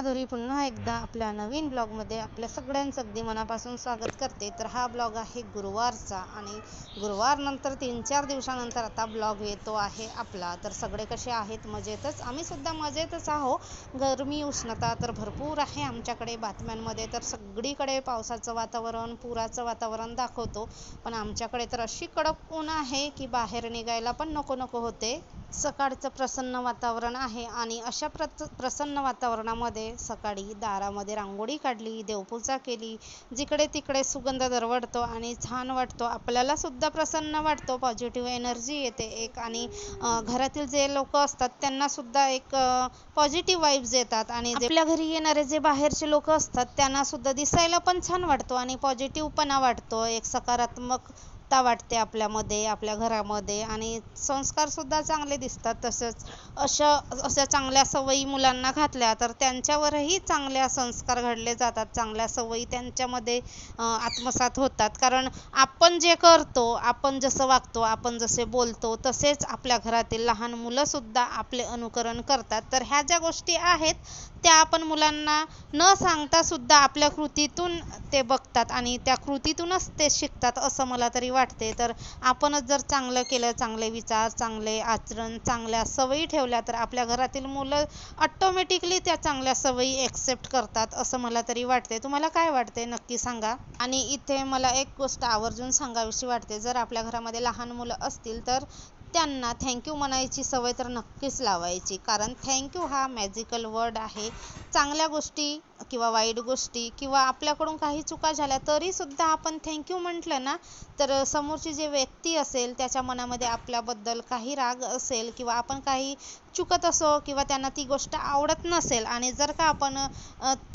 माधुरी पुन्हा एकदा आपल्या नवीन ब्लॉगमध्ये आपल्या सगळ्यांचं अगदी मनापासून स्वागत करते. तर हा ब्लॉग आहे गुरुवारचा आणि गुरुवारनंतर तीन चार दिवसानंतर आता ब्लॉग येतो आहे आपला. तर सगळे कसे आहेत? मजेतच? आम्ही सुद्धा मजेतच आहो. गरमी उष्णता तर भरपूर आहे आमच्याकडे बातम्यांमध्ये. तर सगळीकडे पावसाचं वातावरण पुराचं वातावरण दाखवतो. पण आमच्याकडे तर अशी कडक ऊन आहे की बाहेर निघायला पण नको नको होते. सकाळचं प्रसन्न वातावरण आहे आणि अशा प्रत प्रसन्न वातावरणामध्ये सकाळी दारामध्ये रांगोळी काढली देवपूजा केली जिकडे तिकडे सुगंध दरवडतो आणि छान वाटतो. आपल्याला सुद्धा प्रसन्न वाटतो पॉझिटिव्ह एनर्जी येते एक आणि घरातील जे लोक असतात त्यांना सुद्धा एक पॉझिटिव्ह वाईब्स येतात आणि जे आपल्या घरी येणारे जे बाहेरचे लोक असतात त्यांना सुद्धा दिसायला पण छान वाटतो आणि पॉझिटिव्हपणा वाटतो. एक सकारात्मक ता वाटते आपल्यामध्ये आपल्या घरामध्ये आणि संस्कारसुद्धा चांगले दिसतात. तसंच अशा अशा चांगल्या सवयी मुलांना घातल्या तर त्यांच्यावरही चांगल्या संस्कार घडले जातात. चांगल्या सवयी त्यांच्यामध्ये आत्मसात होतात. कारण आपण जे करतो आपण जसं वागतो आपण जसे बोलतो तसेच आपल्या घरातील लहान मुलंसुद्धा आपले अनुकरण करतात. तर ह्या ज्या गोष्टी आहेत त्या आपण मुलांना न सांगता सुद्धा आपल्या कृतीतून ते बघतात आणि त्या कृतीतूनच ते शिकतात असं मला तरी वाटतं. वाटते. तर आपणच जर चांगलं केलं चांगले विचार चांगले आचरण चांगल्या सवयी ठेवल्या तर आपल्या घरातील मुलं ऑटोमॅटिकली त्या चांगल्या सवयी एक्सेप्ट करतात असं मला तरी वाटते. तुम्हाला काय वाटते? नक्की सांगा. आणि इथे मला एक गोष्ट आवर्जून सांगावीशी वाटते. जर आपल्या घरामध्ये लहान मुलं असतील तर त्यांना थँक्यू म्हणायची सवय तर नक्कीच लावायची. कारण थँक्यू हा मॅजिकल वर्ड आहे. चांगल्या गोष्टी किंवा वाईट गोष्टी किंवा आपल्याकडून काही चुका झाल्या तरीसुद्धा आपण थँक्यू म्हटलं ना तर समोरची जी व्यक्ती असेल त्याच्या मनामध्ये आपल्याबद्दल काही राग असेल किंवा आपण काही चुकत असो किंवा त्यांना ती गोष्ट आवडत नसेल आणि जर का आपण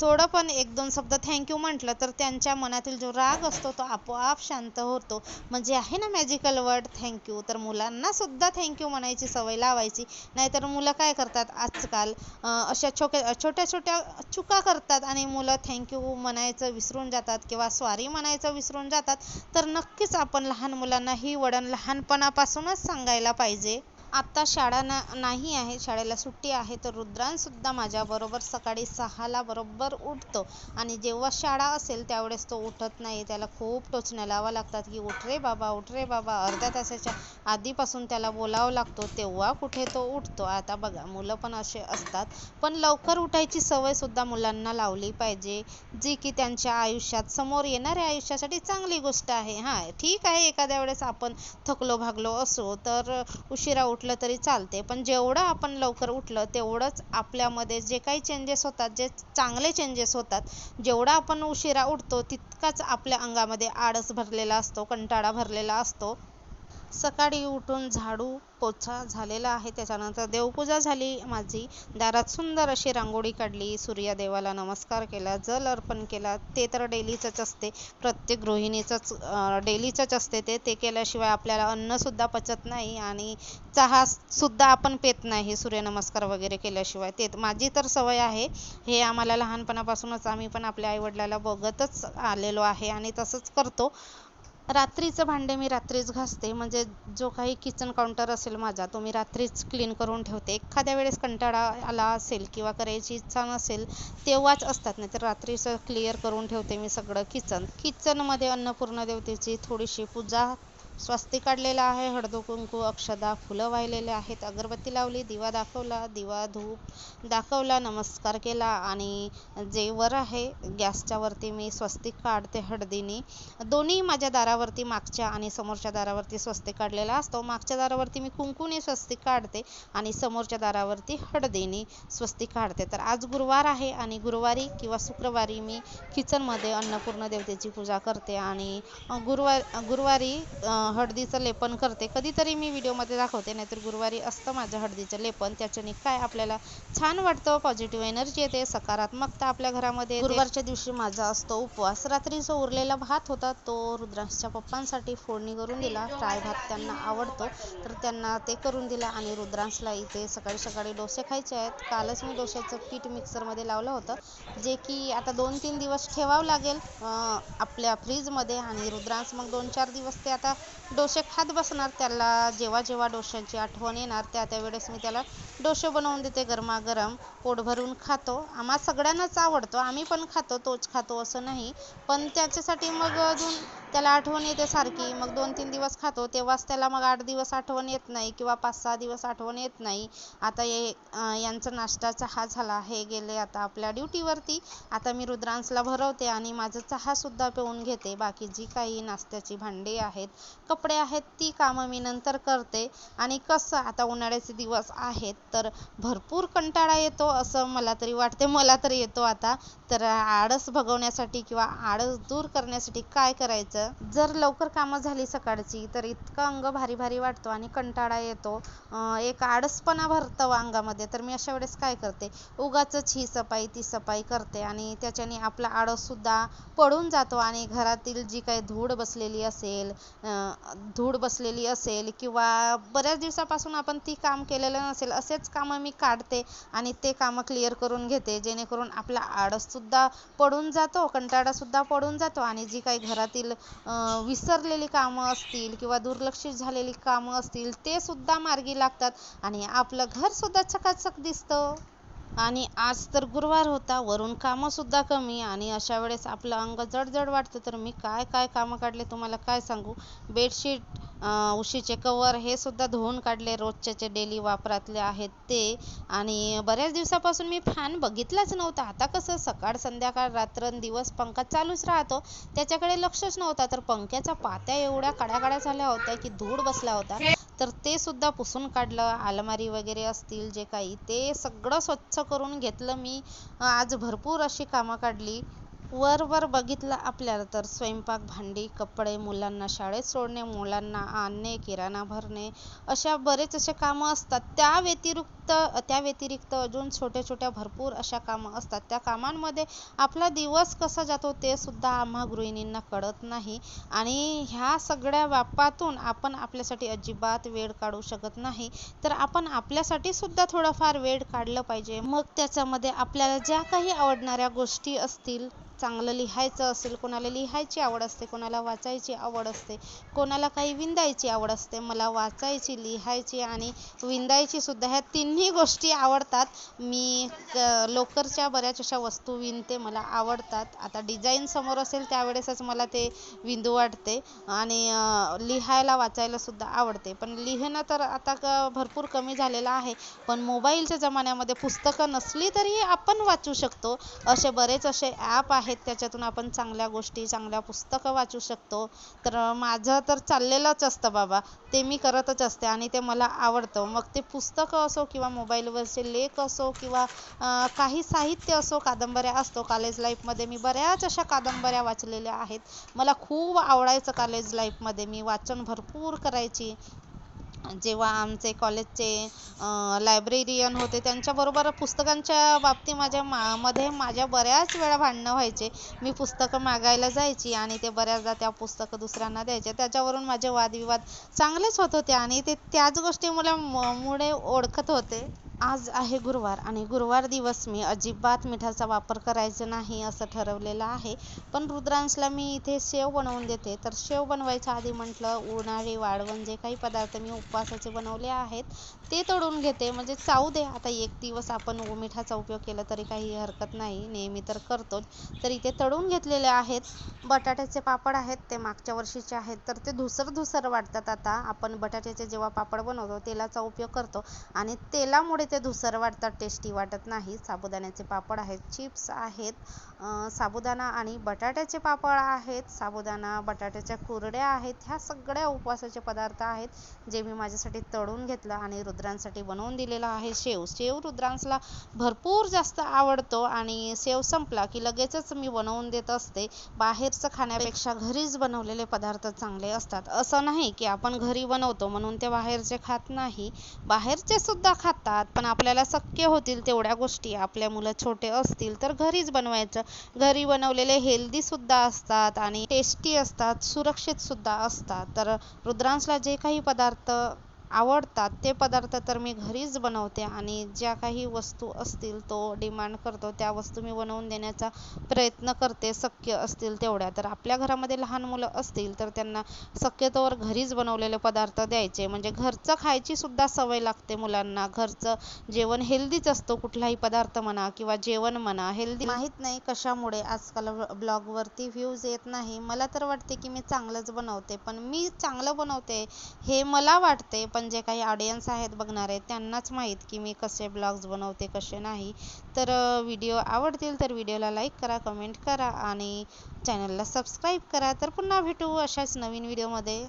थोडं पण एक दोन शब्द थँक्यू म्हटलं तर त्यांच्या मनातील जो राग असतो तो आपोआप शांत होतो. म्हणजे आहे ना मॅजिकल वर्ड थँक्यू तर मुलांना सुद्धा थँक्यू म्हणायची सवय लावायची. नाहीतर मुलं काय करतात आजकाल अशा छोट्या छोट्या छोट्या चुका करतात आणि मुलं थँक्यू म्हणायचं विसरून जातात किंवा सॉरी म्हणायचं विसरून जातात. तर नक्कीच आपण लहान मुलांना ही वळण लहानपणापासूनच सांगायला पाहिजे. आत्ता शाळा ना नाही आहे शाळेला सुट्टी आहे तर रुद्रांतसुद्धा माझ्याबरोबर सकाळी सहाला बरोबर उठतो. आणि जेव्हा शाळा असेल त्यावेळेस तो उठत नाही. त्याला खूप टोचण्या लावा लागतात की उठ रे बाबा उठ रे बाबा. अर्ध्या तासाच्या आधीपासून त्याला बोलावं लागतो तेव्हा कुठे तो उठतो. आता बघा मुलं पण असे असतात. पण लवकर उठायची सवय सुद्धा मुलांना लावली पाहिजे जी की त्यांच्या आयुष्यात समोर येणाऱ्या आयुष्यासाठी चांगली गोष्ट आहे. हां ठीक आहे एखाद्या वेळेस आपण थकलो भागलो असो तर उशिरा उठलं तरी चालते पण जेवढं आपण लवकर उठलं तेवढंच आपल्यामध्ये जे काही चेंजेस होतात जे चांगले चेंजेस होतात जेवढा आपण उशिरा उठतो तितकाच आपल्या अंगामध्ये आळस भरलेला असतो कंटाळा भरलेला असतो. सकाळी उठून झाडू पोछा झालेला आहे. त्याच्यानंतर देवपूजा झाली. माझी दारात सुंदर अशी रांगोळी काढली. सूर्यदेवाला नमस्कार केला. जल अर्पण केला. ते तर डेलीचंच असते. प्रत्येक गृहिणीचंच डेलीचंच असते ते. ते केल्याशिवाय आपल्याला अन्नसुद्धा पचत नाही आणि चहासुद्धा आपण पेत नाही सूर्यनमस्कार वगैरे केल्याशिवाय. ते माझी तर सवय आहे. हे आम्हाला लहानपणापासूनच आम्ही पण आपल्या आईवडिलाला बघतच आलेलो आहे आणि तसंच करतो. रात्रीचं भांडे मी रात्रीच घासते. म्हणजे जो काही किचन काउंटर असेल माझा तो मी रात्रीच क्लीन करून ठेवते. एखाद्या वेळेस कंटाळा आला असेल किंवा करायची इच्छा नसेल तेव्हाच असतात. नाही तर रात्रीचं क्लिअर करून ठेवते मी सगळं किचन किचनमध्ये अन्नपूर्णा देवतेची थोडीशी पूजा स्वस्तिक काढलेला आहे हळदू कुंकू अक्षदा फुलं वाहिलेले आहेत. अगरबत्ती लावली दिवा दाखवला दिवा धूप दाखवला नमस्कार केला आणि जे वर आहे गॅसच्या वरती मी स्वस्तिक काढते हळदीने. दोन्ही माझ्या दारावरती मागच्या आणि समोरच्या दारावरती स्वस्तिक काढलेला असतो. मागच्या दारावरती मी कुंकूने स्वस्तिक काढते आणि समोरच्या दारावरती हळदीने स्वस्तिक काढते. तर आज गुरुवार आहे आणि गुरुवारी किंवा शुक्रवारी मी किचनमध्ये अन्नपूर्ण देवतेची पूजा करते आणि गुरुवार गुरुवारी हळदीचं लेपन करते. कधीतरी मी व्हिडिओमध्ये दाखवते नाहीतर गुरुवारी असतं माझं हळदीचं लेपन. त्याच्याने काय आपल्याला छान वाटतं पॉझिटिव्ह एनर्जी येते सकारात्मकता आपल्या घरामध्ये गुरुवारच्या दिवशी माझा असतो उपवास. रात्रीचा उरलेला भात होता तो रुद्रांशच्या पप्पांसाठी फोडणी करून दिला. फ्राय भात त्यांना आवडतो तर त्यांना ते करून दिला आणि रुद्रांशला इथे सकाळी सकाळी डोसे खायचे आहेत. कालच मी डोश्याचं पीठ मिक्सरमध्ये लावलं होतं जे की आता दोन तीन दिवस ठेवावं लागेल आपल्या फ्रीजमध्ये आणि रुद्रांश मग दोन चार दिवस ते आता डोसे खात बसणार त्याला. जेव्हा जेव्हा डोश्यांची आठवण येणार त्या त्यावेळेस मी त्याला डोसे बनवून देते गरमागरम. पोट भरून खातो. आम्हा सगळ्यांनाच आवडतो. आम्ही पण खातो तोच खातो असं नाही. पण त्याच्यासाठी मग अजून त्याला आठवण येते सारखी. मग दोन तीन दिवस खातो तेव्हाच त्याला मग आठ दिवस आठवण येत नाही किंवा पाच सहा दिवस आठवण येत नाही. आता ये यांचा नाश्ता चहा झाला हे गेले आता आपल्या ड्युटीवरती. आता मी रुद्रांशला भरवते आणि माझं चहासुद्धा पिऊन घेते. बाकी जी काही नाश्त्याची भांडी आहेत कपडे आहेत ती कामं मी नंतर करते. आणि कसं आता उन्हाळ्याचे दिवस आहेत तर भरपूर कंटाळा येतो असं मला तरी वाटते मला तरी येतो आता. तर आळस भगवण्यासाठी किंवा आळस दूर करण्यासाठी काय करायचं? जर लवकर कामं झाली सकाळची तर इतकं अंग भारी भारी वाटतो आणि कंटाळा येतो. एक आळसपणा भरतं अंगामध्ये. तर मी अशा वेळेस काय करते? उगाचच ही सफाई ती सफाई करते आणि त्याच्याने आपला आळससुद्धा पडून जातो आणि घरातील जी काही धूळ बसलेली असेल धूळ बसलेली असेल किंवा बऱ्याच दिवसापासून आपण ती काम केलेलं नसेल असेच कामं मी काढते आणि ते कामं क्लिअर करून घेते. जेणेकरून आपला आळससुद्धा पडून जातो कंटाळासुद्धा पडून जातो आणि जी काही घरातील विसरलेली कामं असतील किंवा दुर्लक्षित झालेली कामं असतील ते सुद्धा मार्गी लागतात. आणि आपलं घरसुद्धा चकाचक दिसतं. आणि आज तर गुरुवार होता वरून कामंसुद्धा कमी. आणि अशा वेळेस आपलं अंग जडजड वाटतं. तर मी काय काय कामं काढले तुम्हाला काय सांगू? बेडशीट उशीचे कवर हे सुद्धा धुवून काढले रोजचे डेली वापरातले आहेत ते. आणि बऱ्याच दिवसापासून मी फॅन बघितलाच नव्हता. आता कसं सकाळ संध्याकाळ रात्रंदिवस पंखा चालूच राहतो. त्याच्याकडे लक्षच नव्हता. तर पंख्याच्या पात्या एवढ्या काड्या काड्या झाल्या होत्या की धूळ बसला होता. तर ते सुद्धा पुसून काढलं. अलमारी वगैरे असतील जे काही ते सगळं स्वच्छ करून घेतलं मी. आज भरपूर अशी कामं काढली. वर वर बघितलं आपल्याला तर स्वयंपाक भांडी कपडे मुलांना शाळेत सोडणे मुलांना आणणे किराणा भरणे अशा बरेच असे कामं असतात. त्या व्यतिरिक्त त्या व्यतिरिक्त अजून छोट्या छोट्या भरपूर अशा कामं असतात. त्या कामांमध्ये आपला दिवस कसा जातो ते सुद्धा आम्हा गृहिणींना कळत नाही आणि ह्या सगळ्या व्यापातून आपण आपल्यासाठी अजिबात वेळ काढू शकत नाही. तर आपण आपल्यासाठी सुद्धा थोडाफार वेळ काढलं पाहिजे. मग त्याच्यामध्ये आपल्याला ज्या काही आवडणाऱ्या गोष्टी असतील चांगलं लिहायचं असेल कोणाला लिहायची आवड असते कोणाला वाचायची आवड असते कोणाला काही विंदायची आवड असते मला वाचायची लिहायची आणि विंदायची सुद्धा ह्या तिन्ही गोष्टी आवडतात. मी लोकरच्या बऱ्याच अशा वस्तू विणते मला आवडतात. आता डिझाईन समोर असेल त्यावेळेसच मला ते विंदू वाटते आणि लिहायला वाचायला सुद्धा आवडते. पण लिहिणं तर आता भरपूर कमी झालेलं आहे. पण मोबाईलच्या जमान्यामध्ये पुस्तकं नसली तरी आपण वाचू शकतो. असे बरेच असे ॲप आहेत आहेत त्याच्यातून आपण चांगल्या गोष्टी चांगल्या पुस्तकं वाचू शकतो. तर माझं तर चाललेलंच असतं बाबा. ते मी करतच असते आणि ते मला आवडतं. मग ते पुस्तकं असो किंवा मोबाईलवरचे लेख असो किंवा काही साहित्य असो कादंबऱ्या असतो. कॉलेज लाईफमध्ये मी बऱ्याच अशा कादंबऱ्या वाचलेल्या आहेत. मला खूप आवडायचं कॉलेज लाईफमध्ये मी वाचन भरपूर करायची. जेव्हा आमचे कॉलेजचे लायब्रेरियन होते त्यांच्याबरोबर पुस्तकांच्या बाबतीत माझ्या मा मध्ये माझ्या बऱ्याच वेळा भांडणं व्हायचे. मी पुस्तकं मागायला जायची आणि ते बऱ्याचदा त्या पुस्तकं दुसऱ्यांना द्यायचे. त्याच्यावरून माझे वादविवाद चांगलेच होत होते आणि ते त्याच गोष्टी मला मुळे ओळखत होते. आज आहे गुरुवार आणि गुरुवार दिवस मी अजिबात मिठाचा वापर करायचा नाही असं ठरवलेलं आहे. पण रुद्रांशला मी इथे शेव बनवून देते. तर शेव बनवायच्या आधी म्हटलं उन्हाळी वाळवण जे काही पदार्थ मी उपवासाचे बनवले आहेत ते तळून घेते. म्हणजे चावू दे. आता एक दिवस आपण मिठाचा उपयोग केला तरी काही हरकत नाही. नेहमी तर करतोच. तर इथे तळून घेतलेले आहेत. बटाट्याचे पापड आहेत ते मागच्या वर्षीचे आहेत. तर ते धुसर धुसर वाटतात आता. आपण बटाट्याचे जेव्हा पापड बनवतो तेलाचा उपयोग करतो. आणि तेलामुळे ते धुसर वाटतात टेस्टी वाटत नाही. साबुदाण्याचे पापड आहेत चिप्स आहेत साबुदाणा आणि बटाट्याचे पापड आहेत साबुदाणा बटाट्याच्या कुरड्या आहेत ह्या सगळ्या उपवासाचे पदार्थ आहेत जे मी माझ्यासाठी तळून घेतलं आणि रुद्रांसाठी बनवून दिलेलं आहे शेव. शेव रुद्रांसला भरपूर जास्त आवडतो आणि शेव संपला की लगेचच मी बनवून देत असते. बाहेरचं खाण्यापेक्षा घरीच बनवलेले पदार्थ चांगले असतात. असं नाही की आपण घरी बनवतो म्हणून ते बाहेरचे खात नाही. बाहेरचे सुद्धा खातात पण आपल्याला शक्य होतील तेवढ्या गोष्टी. आपल्या मुलं छोटे असतील तर घरीच बनवायचं. घरी बनवलेले हेल्दी सुद्धा असतात आणि टेस्टी असतात सुरक्षित सुद्धा असतात. तर रुद्रांशला जे काही पदार्थ आवडतात ते पदार्थ तर मी घरीच बनवते आणि ज्या काही वस्तू असतील तो डिमांड करतो त्या वस्तू मी बनवून देण्याचा प्रयत्न करते शक्य असतील तेवढ्या. तर आपल्या घरामध्ये लहान मुलं असतील तर त्यांना शक्यतोवर घरीच बनवलेले पदार्थ द्यायचे. म्हणजे घरचं खायची सुद्धा सवय लागते मुलांना. घरचं जेवण हेल्दीच असतो कुठलाही पदार्थ म्हणा किंवा जेवण म्हणा हेल्दी माहीत नाही कशामुळे आजकाल ब्लॉगवरती व्ह्यूज येत नाही. मला तर वाटते की मी चांगलंच बनवते. पण मी चांगलं बनवते हे मला वाटते पण जे काही ऑडियन्स आहेत बघणारे त्यांनाच माहीत की मी कसे ब्लॉग्स बनवते कसे नाही. तर व्हिडिओ आवडतील तर व्हिडिओला लाईक करा कमेंट करा आणि चॅनलला सबस्क्राईब करा. तर पुन्हा भेटू अशाच नवीन व्हिडिओमध्ये